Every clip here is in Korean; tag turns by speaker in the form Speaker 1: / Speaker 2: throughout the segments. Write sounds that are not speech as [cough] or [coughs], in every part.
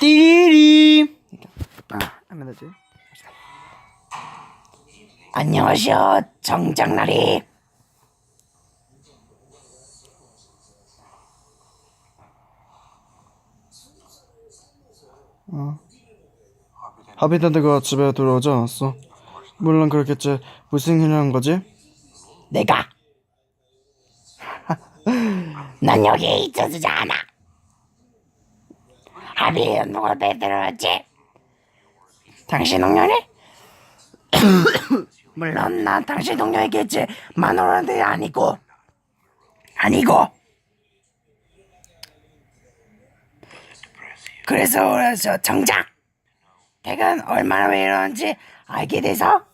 Speaker 1: 띠리리. 아, 하면 되지.
Speaker 2: 안녕하시오, 정장날이.
Speaker 1: 하비단드가 집에 들어오지 않았어. 물론 그렇겠지. 무슨 일을 한 거지?
Speaker 2: 내가. [laughs] 난 여기 있어주지 않아. 하비는 누굴 빼들었지? 당신 동료니? [coughs] 물론 난 당신 동료이겠지. 마누라한테 아니고. 아니고. 그래서 그래서 정작 대간 얼마나 왜 이러는지 알게 돼서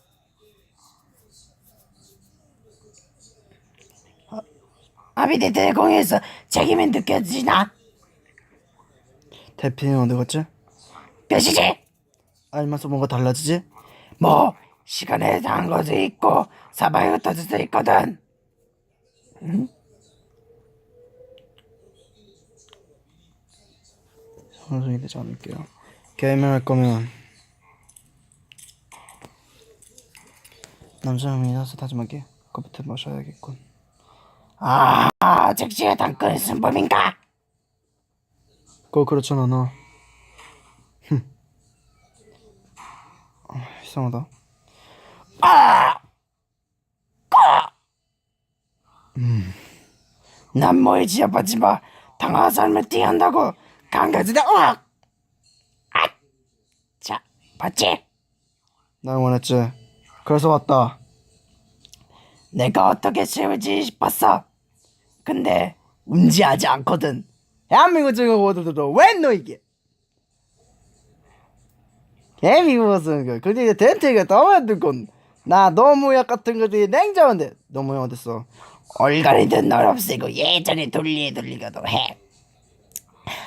Speaker 2: 아비데드의 공유에서 책임이 느껴지나?
Speaker 1: 대피는 어디 갔지?
Speaker 2: 몇이지?
Speaker 1: 알면서 뭔가 달라지지?
Speaker 2: 뭐 시간에 대한 것도 있고 사방에 흩어질 수도 있거든
Speaker 1: 상승이 되지 않을게요. 게임을 할 거면 남자형이라서 다짐하게 커피트 마셔야겠군.
Speaker 2: 아 즉시에 당근 순범인가?
Speaker 1: 그거 그렇진 않아. 흠. 아, 이상하다.
Speaker 2: 난 뭐에 지어받지 마 당한 삶을 띵한다고 강가지다 으악 아! 자 봤지?
Speaker 1: 날 원했지. 그래서 왔다.
Speaker 2: 내가 어떻게 세울지 싶었어 근데 움직하지 않거든
Speaker 1: 대한민국 중에 모두들도 왜너 이게? 대한민국은 그 그게 텐트가 너무 듣고 나 노무역 같은 것들이 냉정한데 노무역 어딨어?
Speaker 2: 얼갈이든 널 없애고 예전에 돌리 돌리가도 해.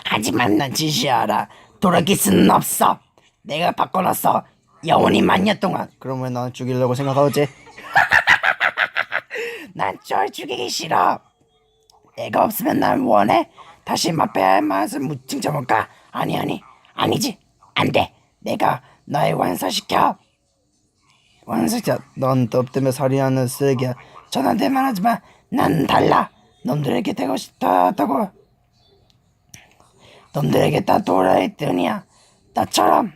Speaker 2: 하지만 난 지시하라. 돌아갈 수는 없어. 내가 바꿔놨어. 영원히 만년 동안.
Speaker 1: 왜 나를 죽이려고 생각하지? [laughs]
Speaker 2: 난 절 죽이기 싫어. 내가 없으면 난 원해. 다시 맛배야 할 맛을 무칭 쳐볼까? 아니 아니 아니지. 안 돼. 내가 너의 완사시켜.
Speaker 1: 완승자, 넌너 때문에 살인하는 쓰레기야.
Speaker 2: 전한테 말하지만 난 달라. 놈들에게 되고 싶다고. 놈들에게 다 돌아의 뜬이야. 나처럼.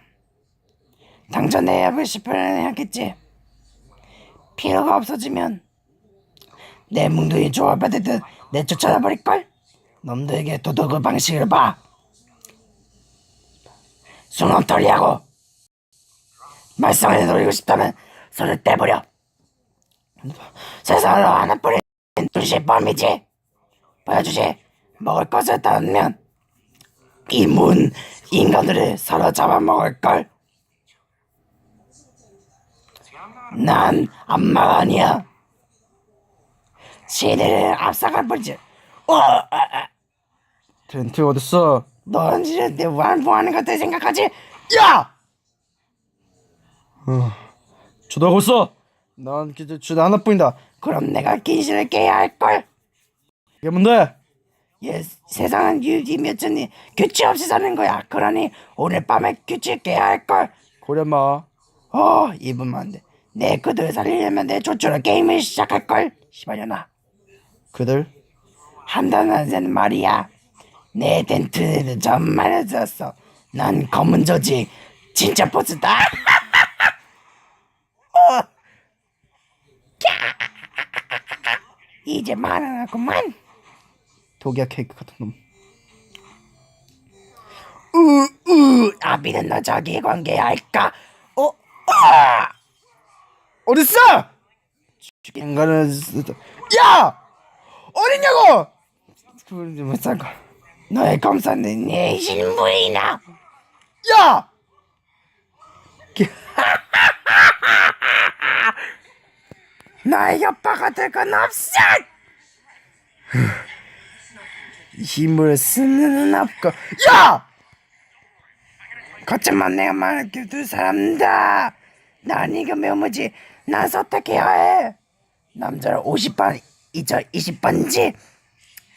Speaker 2: 당전해야 싶어 하겠지. 필요가 없어지면 내 뭉둥이 조합받듯 내쫓아나 버릴걸? 놈들에게 도둑의 방식을 봐. 수놈 털리하고 말썽을 노리고 싶다면 손을 떼버려. 세상을 하나뿐인 둘씩 범이지. 보여주지. 먹을 것을 닿으면 이 문 인간들을 사로잡아 먹을 걸. 난 악마가 아니야. 시대를 앞서갈 뿐이지. 어, 아, 아.
Speaker 1: 텐트 어딨어?
Speaker 2: 넌 지금 내 완보하는 것들 생각하지? 야!
Speaker 1: 주다고 있어. 난 기대 주다 하나 뿐이다.
Speaker 2: 그럼 내가 긴실을 깨야 할걸.
Speaker 1: 이게 뭔데?
Speaker 2: 예, 세상은 유지 몇 천이 규칙 없이 사는 거야. 그러니 오늘 밤에 규칙 깨야 할걸.
Speaker 1: 고려마.
Speaker 2: 어, 입으면 안 돼. 내 그들 살리려면 내 조처로 게임을 시작할걸. 시발려나.
Speaker 1: 그들?
Speaker 2: 새는 말이야. 내 정말 늦었어. 난 검은 조직 진짜 보스다. [laughs] 어. 캬. 이제 말하구만.
Speaker 1: 독이야 케이크 같은 놈.
Speaker 2: 우우 아비는 너 저기 관계할까? 어? 아!
Speaker 1: 어딨어? 인간은 야 어딨냐고? 못한 거.
Speaker 2: 너의 검사는 내 신부이나?
Speaker 1: 야! [laughs]
Speaker 2: 나의 협박가 될 건 없어. [sighs]
Speaker 1: 힘을 쓰는 없고 야!
Speaker 2: 거짓말 내가 말할게 두 사람다. 난 이거 메모지. 난 선택해야 해. 남자는 50번, 이저 20번지.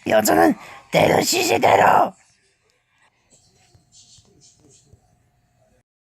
Speaker 2: 여자는 때로 시시대로.